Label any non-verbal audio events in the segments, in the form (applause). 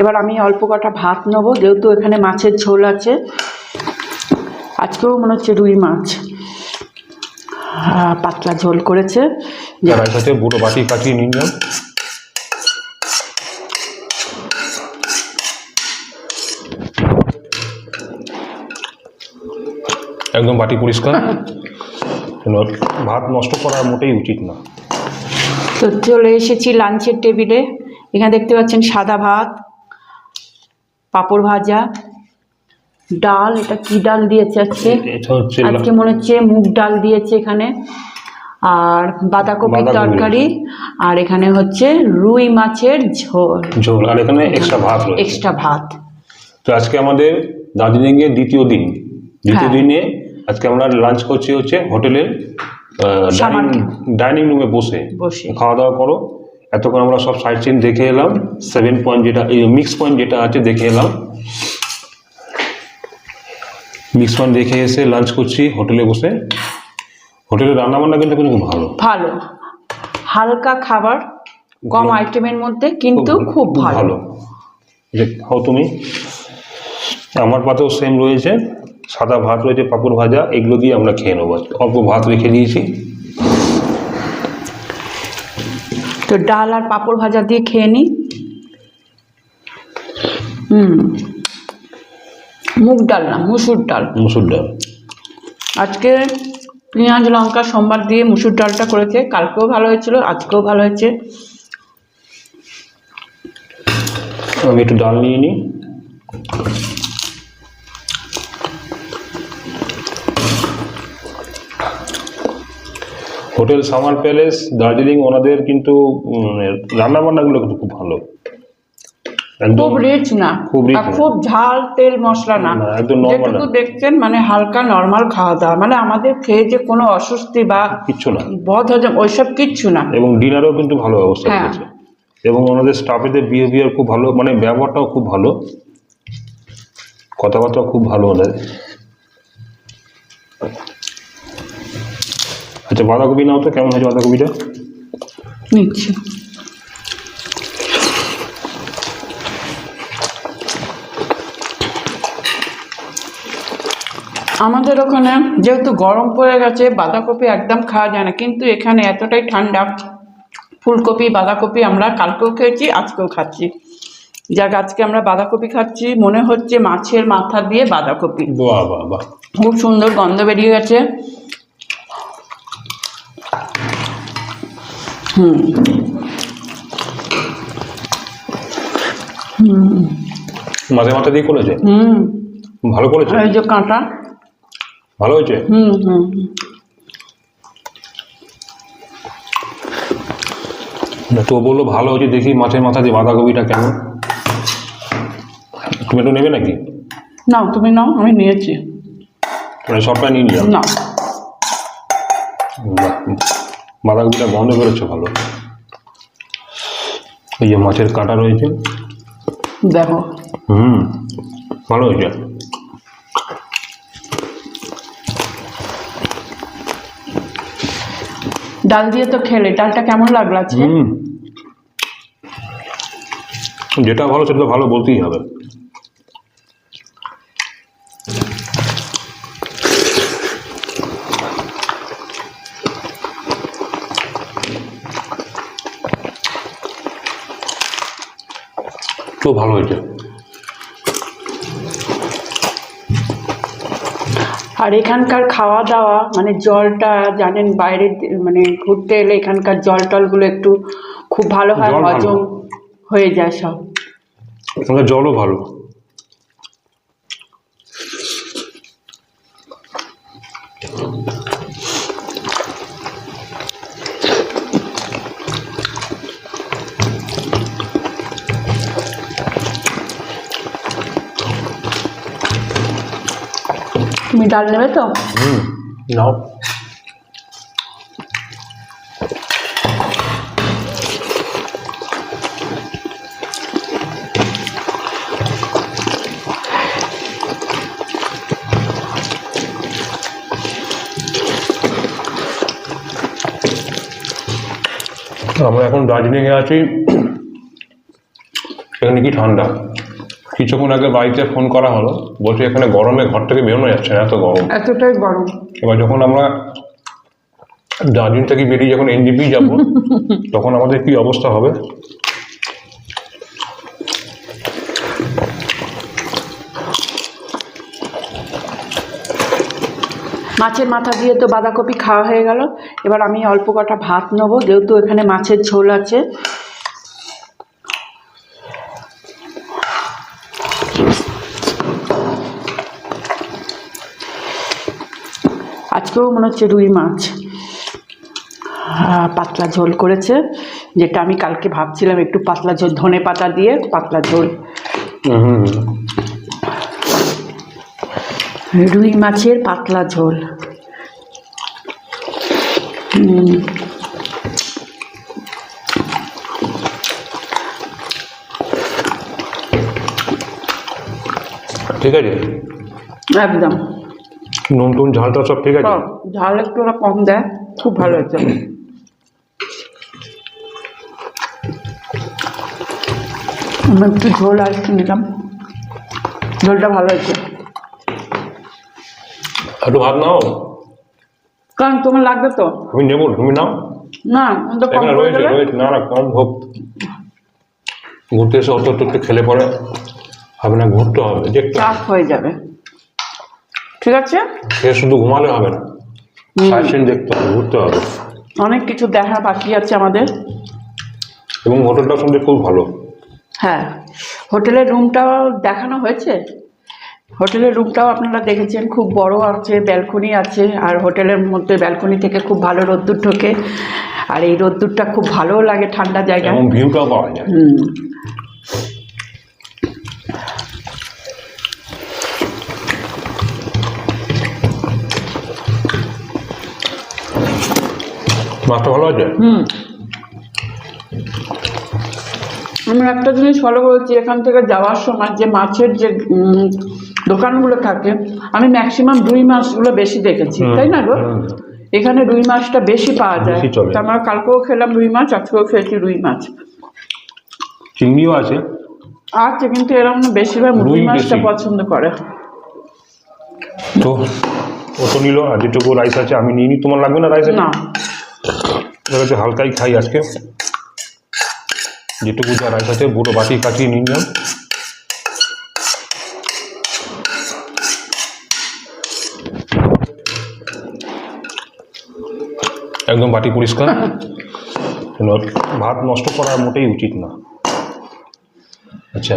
এবার আমি অল্প কটা ভাত নেব যেহেতু এখানে মাছের ঝোল আছে। আজকেও মনে হচ্ছে রুই মাছ। পাতলা ঝোল করেছে। কড়াই সাথে বুড়ো বাটি কাটিয়ে নিয়ে একদম বাটি পরিষ্কার। ভাত নষ্ট করা মোটেই উচিত না। তো চলে এসেছি লাঞ্চের টেবিলে। এখানে দেখতে পাচ্ছেন সাদা ভাত। পাঁপড় ভাজা ডাল এটা কি ডাল দিয়েছে আজকে? আজকে মনে হচ্ছে মুগ ডাল দিয়েছে এখানে। আর বাঁধাকপির তরকারি আর এখানে হচ্ছে রুই মাছের ঝোল। ঝোল আর এখানে এক্সট্রা ভাত এক্সট্রা ভাত। তো আজকে আমাদের দার্জিলিং এর দ্বিতীয় দিন। দ্বিতীয় হ্যাঁ। দিনে আজকে আমরা লাঞ্চ করছি হচ্ছে হোটেলের। ডাইনিং রুমে বসে। বসে। খাওয়া দাওয়া করো। এতক্ষণ আমরা সব সাইড সিন দেখে এলাম সেভেন পয়েন্ট যেটা মিক্স পয়েন্ট যেটা আছে দেখে এলাম। মিক্স পয়েন্ট দেখে এসে লাঞ্চ করছি হোটেলে বসে। হোটেলের রান্নাবান্না কিন্তু কিন্তু ভালো। ভালো। হালকা খাবার কম আইটেমের মধ্যে কিন্তু খুব ভালো। খাও তুমি। আমার পাতেও সেম রয়েছে। সাদা ভাত রয়েছে পাপড় ভাজা এগুলো দিয়ে আমরা খেয়ে নেব অল্প ভাত রেখে দিয়েছি। তো ডাল আর পাঁপড় ভাজা দিয়ে খেয়ে নিই। হুম। মুগ ডাল না মুসুর ডাল। মুসুর ডাল। আজকে পেঁয়াজ লঙ্কা সোমবার দিয়ে মুসুর ডালটা করেছে। কালকেও ভালো হয়েছিল আজকেও ভালো হয়েছে। আমি একটু ডাল নিয়ে নিই। হোটেল সামার প্যালেস দার্জিলিং ওনাদের কিন্তু রান্না বান্নাগুলো কিন্তু খুব ভালো। খুব রিচ না। খুব ঝাল তেল মশলা না। যেটুকু দেখছেন মানে হালকা নর্মাল খাওয়া দাওয়া। মানে আমাদের খেয়ে যে কোনো অস্বস্তি বা কিচ্ছু না। বদ হজম ওইসব কিচ্ছু না। এবং ডিনারও কিন্তু ভালো ব্যবস্থা হ্যাঁ। করেছে। এবং ওনাদের স্টাফেদের বিহেভিয়ার খুব ভালো মানে ব্যবহারটাও খুব ভালো। কথাবার্তা খুব ভালো ওদের। আচ্ছা বাঁধাকপি নাও তো কেমন হয়েছে বাঁধাকপিটা? নিচ্ছি। আমাদের ওখানে যেহেতু গরম পড়ে গেছে বাঁধাকপি একদম খাওয়া যায় না কিন্তু এখানে এতটাই ঠান্ডা। ফুলকপি বাঁধাকপি আমরা কালকেও খেয়েছি আজকেও খাচ্ছি। যাক আজকে আমরা বাঁধাকপি খাচ্ছি মনে হচ্ছে মাছের মাথা দিয়ে বাঁধাকপি। বাহ বাহ বাহ। খুব সুন্দর গন্ধ বেরিয়ে গেছে। হুম। মাঝে মাথা দিয়ে করেছে? হুম। ভালো করেছে? এই যে কাঁটা। ভালো হয়েছে? হুম হুম। তো বলল ভালো হয়েছে দেখি মাছের মাথা দিয়ে বাঁধাকপিটা কেমন। তুমি একটু নেবে নাকি? নাও তুমি নাও আমি নিয়েছি। সবটা নিয়ে নিলাম। বাহ, বাঁধাকপিটা গন্ধ বেরোচ্ছে ভালো। এই যে মাছের কাঁটা রয়েছে। দেখো। হুম ভালো হয়েছে। ডাল দিয়ে তো খেলে ডালটা কেমন লাগল আজকে? হুম যেটা ভালো সেটা ভালো বলতেই হবে। তো ভালো হয়েছে আর এখানকার খাওয়া দাওয়া মানে জলটা জানেন বাইরে মানে ঘুরতে এলে এখানকার জল টলগুলো একটু খুব ভালো হয় হজম হয়ে যায় সব। এখানকার জলও ভালো। ডাল নেবে তো? নাও। আমরা এখন দার্জিলিংয়ে আছি। এখানে কি ঠান্ডা? কিছুক্ষণ আগে বাড়িতে ফোন করা হলো বলছি এখানে গরমে ঘর থেকে বেরোনো যাচ্ছে না এত গরম। এতটাই গরম। এবার যখন আমরা দার্জিলিং থেকে বেরিয়ে যখন এনজিপি যাব (laughs) তখন আমাদের কি অবস্থা হবে? মাছের মাথা দিয়ে তো বাঁধাকপি খাওয়া হয়ে গেল। এবার আমি অল্প কটা ভাত নেব যেহেতু এখানে মাছের ঝোল আছে। আজকেও মনে হচ্ছে রুই মাছ পাতলা ঝোল করেছে যেটা আমি কালকে ভাবছিলাম একটু পাতলা ঝোল ধনে পাতা দিয়ে পাতলা ঝোল। রুই মাছের পাতলা ঝোল। ঠিক আছে? একদম। নুন টুন ঝালটা সব ঠিক আছে? ঝাল একটু ওরা কম দেয় খুব ভালো হয়েছে। আমি একটু ঝোল আর একটু নিলাম। ঝোলটা ভালো হয়েছে। একটু ভাত নাও। কারণ তোমার লাগবে তো। আমি নেব তুমি নাও। না রয়েছে রয়েছে না না কম হোক। ঘুরতে এসে অত একটু খেলে পরে হবে না ঘুরতে হবে দেখতে হয়ে যাবে। ঠিক আছে? খেয়ে শুধু ঘুমালে হবে না। হুম। দেখতে হবে ঘুরতে হবে। অনেক কিছু দেখা বাকি আছে আমাদের। এবং হোটেলটা শুনতে খুব ভালো। হ্যাঁ হোটেলের রুমটাও দেখানো হয়েছে। হোটেলের রুমটাও আপনারা দেখেছেন খুব বড় আছে ব্যালকনি আছে আর হোটেলের মধ্যে ব্যালকনি থেকে খুব ভালো রোদ্দুর ঢোকে। আর এই রোদ্দুরটা খুব ভালোও লাগে ঠান্ডা জায়গায়। এবং ভিউটাও পাওয়া যায়। হুম। মাছটা ভালো আছে? হুম। আমি একটা জিনিস ফলো করেছি এখান থেকে যাওয়ার সময় যে মাছের যে দোকানগুলো থাকে আমি ম্যাক্সিমাম রুই মাছগুলো বেশি দেখেছি তাই না গো? এখানে রুই মাছটা বেশি পাওয়া যায়। তা আমরা কালকেও খেলাম রুই মাছ আজকেও খেয়েছি রুই মাছ। চিংড়িও আছে? আছে কিন্তু এরকম বেশিরভাগ রুই রুই মাছটা পছন্দ করে। তো ও তো নিল আর যেটুকু রাইস আছে আমি নিয়ে নিই তোমার লাগবে না রাইস না। আছে হালকাই খাই আজকে। যেটুকু যা রাইস আছে পুরো বাটি কাটিয়ে নিয়ে নিলাম। একদম বাটি পরিষ্কার। ভাত নষ্ট করা মোটেই উচিত না। আচ্ছা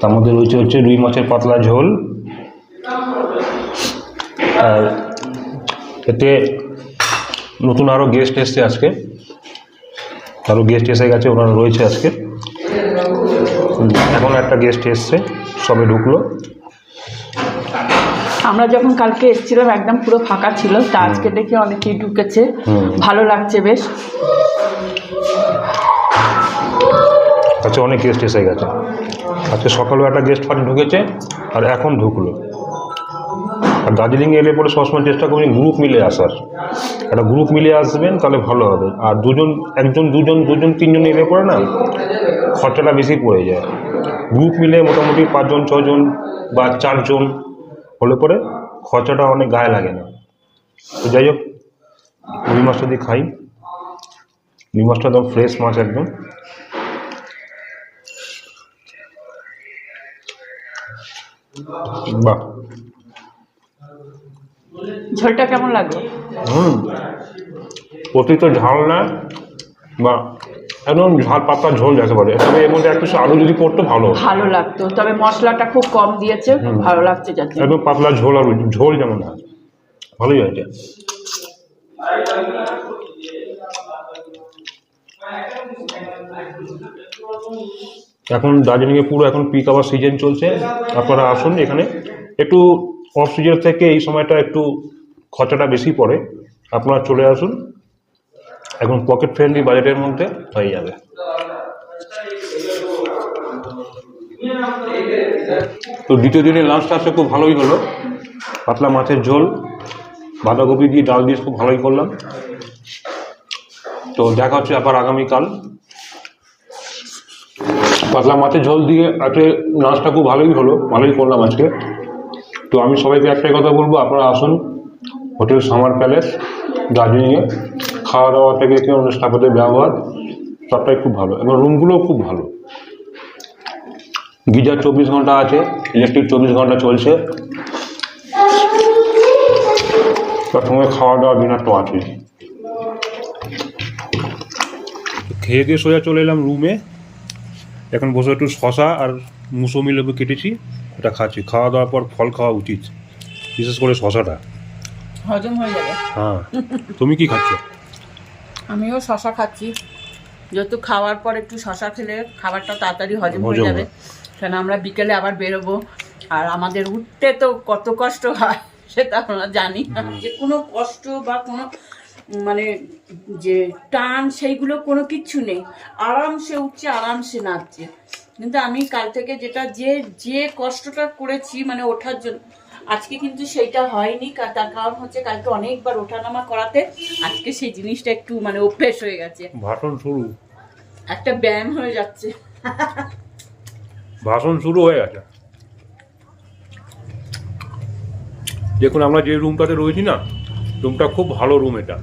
তার মধ্যে রয়েছে হচ্ছে রুই মাছের পাতলা ঝোল। আর এতে নতুন আরও গেস্ট এসছে আজকে। আরও গেস্ট এসে গেছে ওনারা রয়েছে আজকে। এখন একটা গেস্ট এসছে সবে ঢুকলো। আমরা যখন কালকে এসেছিলাম একদম পুরো ফাঁকা ছিল তা আজকে দেখে অনেকেই ঢুকেছে। ভালো লাগছে বেশ। আচ্ছা অনেক গেস্ট এসে গেছে। আচ্ছা সকালেও একটা গেস্ট পার্টি ঢুকেছে আর এখন ঢুকলো। আর দার্জিলিং এলে পরে সবসময় চেষ্টা করি গ্রুপ মিলে আসার। একটা গ্রুপ মিলে আসবেন, তাহলে ভালো হবে। আর দুজন, একজন, দুজন দুজন, তিনজন এলে পরে না খরচাটা বেশি পড়ে যায়। গ্রুপ মিলে মোটামুটি পাঁচজন ছজন বা চারজন হলে পরে খরচাটা অনেক গায়ে লাগে না। তো যাই হোক, রুই মাছটা দিয়ে খাই। রুই মাছটা একদম ফ্রেশ মাছ একদম। বাহ! ঝোলটা কেমন লাগল? হুম। অতিরিক্ত ঝাল না বা একদম ঝাল পাতা ঝোল যাকে বলে। তবে এর মধ্যে একটু আলু যদি পড়তো ভালো ভালো লাগতো। তবে মশলাটা খুব কম দিয়েছে ভালো লাগছে যাতে। একদম পাতলা ঝোল আর ঝোল যেমন হয়। ভালোই হয়েছে। এখন দার্জিলিংয়ে পুরো এখন পিক আওয়ার সিজন চলছে। আপনারা আসুন এখানে। একটু সিজন থেকে এই সময়টা একটু খরচাটা বেশি পড়ে, আপনারা চলে আসুন। এখন পকেট ফ্রেন্ডলি বাজেটের মধ্যে হয়ে যাবে। তো দ্বিতীয় দিনের লাঞ্চটা আসলে খুব ভালোই হলো। পাতলা মাছের ঝোল বাঁধাকপি দিয়ে ডাল দিয়ে খুব ভালোই করলাম। তো দেখা হচ্ছে আবার আগামীকাল। পাতলা মাছের ঝোল দিয়ে আজকে নাচটা খুব ভালোই হলো, ভালোই করলাম আজকে। তো আমি সবাইকে একটাই কথা বলব, আপনারা আসুন হোটেল সামার প্যালেস দার্জিলিংয়ে খাওয়া দাওয়া থেকে স্টাফেদের ব্যবহার সবটাই খুব ভালো এবং রুমগুলোও খুব ভালো। গিজার চব্বিশ ঘণ্টা আছে, ইলেকট্রিক চব্বিশ ঘণ্টা চলছে। সঙ্গে খাওয়া দাওয়া ডিনার তো আছেই। খেয়ে দিয়ে সোজা চলে এলাম রুমে। এখন বসে একটু শশা আর মুসমি লেবু কেটেছি। এটা খাচ্ছি। খাওয়া দাওয়ার পর ফল খাওয়া উচিত। বিশেষ করে শশাটা। হজম হয়ে যাবে। হ্যাঁ। তুমি কি খাচ্ছ? আমিও শশা খাচ্ছি। যেহেতু খাওয়ার পর একটু শশা খেলে খাবারটা তাড়াতাড়ি হজম হয়ে যাবে। কেন আমরা বিকেলে আবার বেরোবো। আর আমাদের উঠতে তো কত কষ্ট হয় সেটা আমরা জানি। যে কোনো কষ্ট বা কোনো মানে যে টান সেইগুলো কোনো কিচ্ছু নেই। আরামসে উঠছে আরামসে নাচছে। কিন্তু আমি কাল থেকে যেটা যে যে কষ্টটা করেছি মানে ওঠার জন্য আজকে কিন্তু সেইটা হয়নি। তার কারণ হচ্ছে কালকে অনেকবার ওঠানামা করাতে আজকে সেই জিনিসটা একটু মানে অভ্যেস হয়ে গেছে। ভাষণ শুরু। একটা ব্যায়াম হয়ে যাচ্ছে। ভাষণ শুরু হয়ে গেছে। দেখুন আমরা যে রুমটাতে রয়েছি না রুমটা খুব ভালো রুম এটা।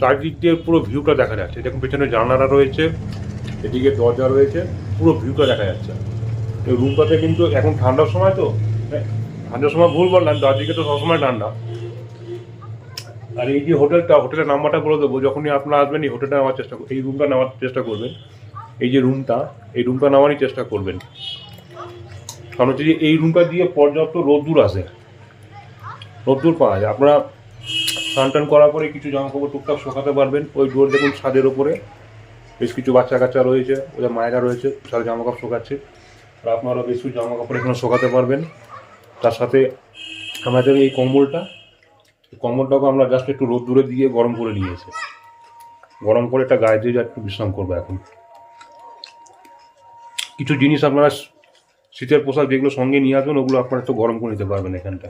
চারদিক দিয়ে পুরো ভিউটা দেখা যাচ্ছে। দেখুন পেছনে জানালা রয়েছে। এদিকে দরজা রয়েছে পুরো ভিউটা দেখা যাচ্ছে। এই রুমটাতে কিন্তু এখন ঠান্ডার সময় তো হ্যাঁ, ঠান্ডার সময় ভুল বললাম দার্জিলিংয়ে তো সবসময় ঠান্ডা। আর এই যে হোটেলটা হোটেলের নাম্বারটা বলে দেবো যখনই আপনারা আসবেন এই হোটেলটা নেওয়ার চেষ্টা এই রুমটা নেওয়ার চেষ্টা করবেন। এই যে রুমটা এই রুমটা নেওয়ারই চেষ্টা করবেন। কারণ হচ্ছে যে এই রুমটা দিয়ে পর্যাপ্ত রোদ্দুর আসে। রোদ্দুর পাওয়া যায়। আপনারা স্নান টান করার পরে কিছু জামাকাপড় টুকটাক শোকাতে পারবেন। ওই ডোর দেখুন ছাদের ওপরে। বেশ কিছু বাচ্চা কাচ্চা রয়েছে, ওদের মায়েরা রয়েছে সাথে জামা কাপড় শোকাচ্ছে। আর আপনারা বেশ কিছু জামা কাপড় এখানে শোকাতে পারবেন। তার সাথে আমাদের এই কম্বলটা কম্বলটাকে আমরা জাস্ট একটু রোদ্দুরে দিয়ে গরম করে নিয়েছি। গরম করে এটা গায়ে দিয়ে একটু বিশ্রাম করব এখন। কিছু জিনিস আপনারা শীতের পোশাক যেগুলো সঙ্গে নিয়ে আসবেন, ওগুলো আপনারা একটু গরম করে নিতে পারবেন এখানটা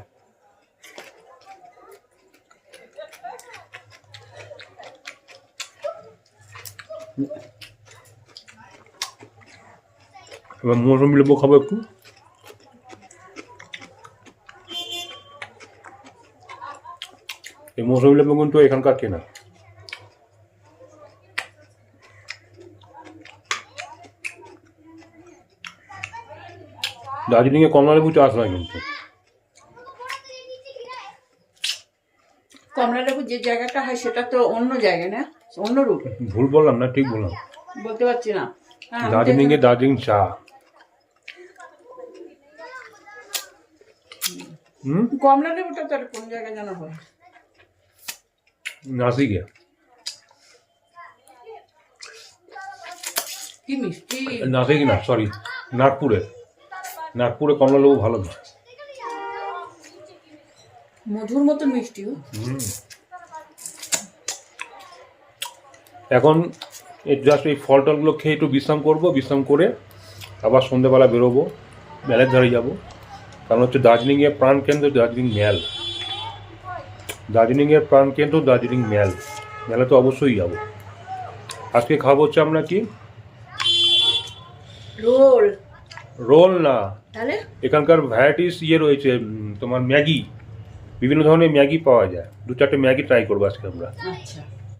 এবার মৌসুমি লেবু খাব একটু। এই মৌসুমি লেবু কিন্তু এখানকার কেনা। দার্জিলিংয়ে কমলা লেবু চাষ হয় কিন্তু। কমলালেবু যে জায়গাটা হয় সেটা তো অন্য জায়গা না? অন্য রূপ। ভুল বললাম না ঠিক বললাম। বলতে পারছি না। হ্যাঁ, দার্জিলিংয়ে দার্জিলিং চা। হুম? কমলালেবুটা তো আর কোন জায়গায় যেন হয়। নাসিকে। কি মিষ্টি। নাসিক না সরি নাগপুরে। নাগপুরে কমলা লেবু ভালো না। মধুর মতন মিষ্টি এখন জাস্ট এই ফল টলগুলো খেয়ে একটু বিশ্রাম করব বিশ্রাম করে আবার সন্ধ্যেবেলা বেরোবো মেলের ধারে যাব। কারণ হচ্ছে দার্জিলিংয়ের প্রাণকেন্দ্র দার্জিলিং ম্যাল। দার্জিলিংয়ের প্রাণকেন্দ্র দার্জিলিং ম্যাল। মেলে তো অবশ্যই যাব। আজকে খাব হচ্ছে আমরা কি? রোল। রোল না। এখানকার ভ্যারাইটিস ইয়ে রয়েছে তোমার ম্যাগি। বিভিন্ন ধরনের ম্যাগি পাওয়া যায়। দু চারটে ম্যাগি ট্রাই করব আজকে আমরা। আচ্ছা।